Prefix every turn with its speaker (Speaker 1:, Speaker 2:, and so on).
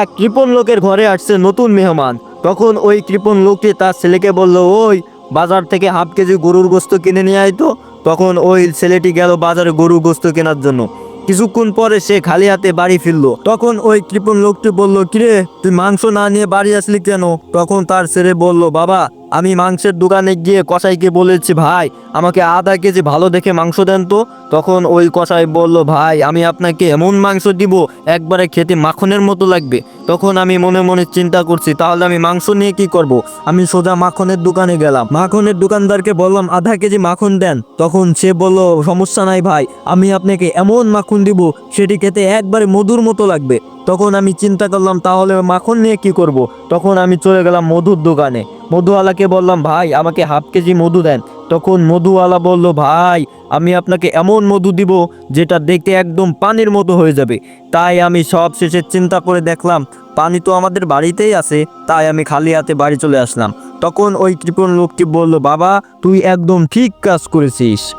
Speaker 1: এক কৃপণ লোকের ঘরে আসছে নতুন মেহমান। তখন ওই কৃপণ লোকটি তার ছেলেকে বলল, ওই, বাজার থেকে হাফ কেজি গরুর গোস্ত কিনে নিয়ে আইতো তখন ওই ছেলেটি গেল বাজারে গরুর গোস্ত কেনার জন্য। কিছুক্ষণ পরে সে খালি হাতে বাড়ি ফিরলো। তখন ওই কৃপণ লোকটি বলল, কিরে, তুই মাংস না নিয়ে বাড়ি আসলি কেন? তখন তার ছেলে বলল, বাবা আমি মাংসের দোকানে গিয়ে কসাইকে বলেছি, ভাই, আমাকে আধা কেজি ভালো দেখে মাংস দেন তো। তখন ওই কসাই বলল, ভাই, আমি আপনাকে এমন মাংস দিব, একবারে খেতে মাখনের মতো লাগবে। তখন আমি মনে মনে চিন্তা করছি, তাহলে আমি মাংস নিয়ে কি করব। আমি সোজা মাখনের দোকানে গেলাম। মাখনের দোকানদারকে বললাম, আধা কেজি মাখন দেন। তখন সে বলল, সমস্যা নাই ভাই, আমি আপনাকে এমন মাখন দিব, সেটি খেতে একবারে মধুর মতো লাগবে। তখন আমি চিন্তা করলাম, তাহলে মাখন নিয়ে কি করব। তখন আমি চলে গেলাম মধুর দোকানে। মধুওয়ালাকে বললাম, ভাই, আমাকে হাফ কেজি মধু দেন। তখন মধুওয়ালা বলল, ভাই, আমি আপনাকে এমন মধু দিব যেটা দেখতে একদম পানির মতো হয়ে যাবে। তাই আমি সব শেষে চিন্তা করে দেখলাম, পানি তো আমাদের বাড়িতেই আছে, তাই আমি খালি হাতে বাড়ি চলে আসলাম। তখন ওই কৃপণ লোকটি বলল, বাবা, তুই একদম ঠিক কাজ করেছিস।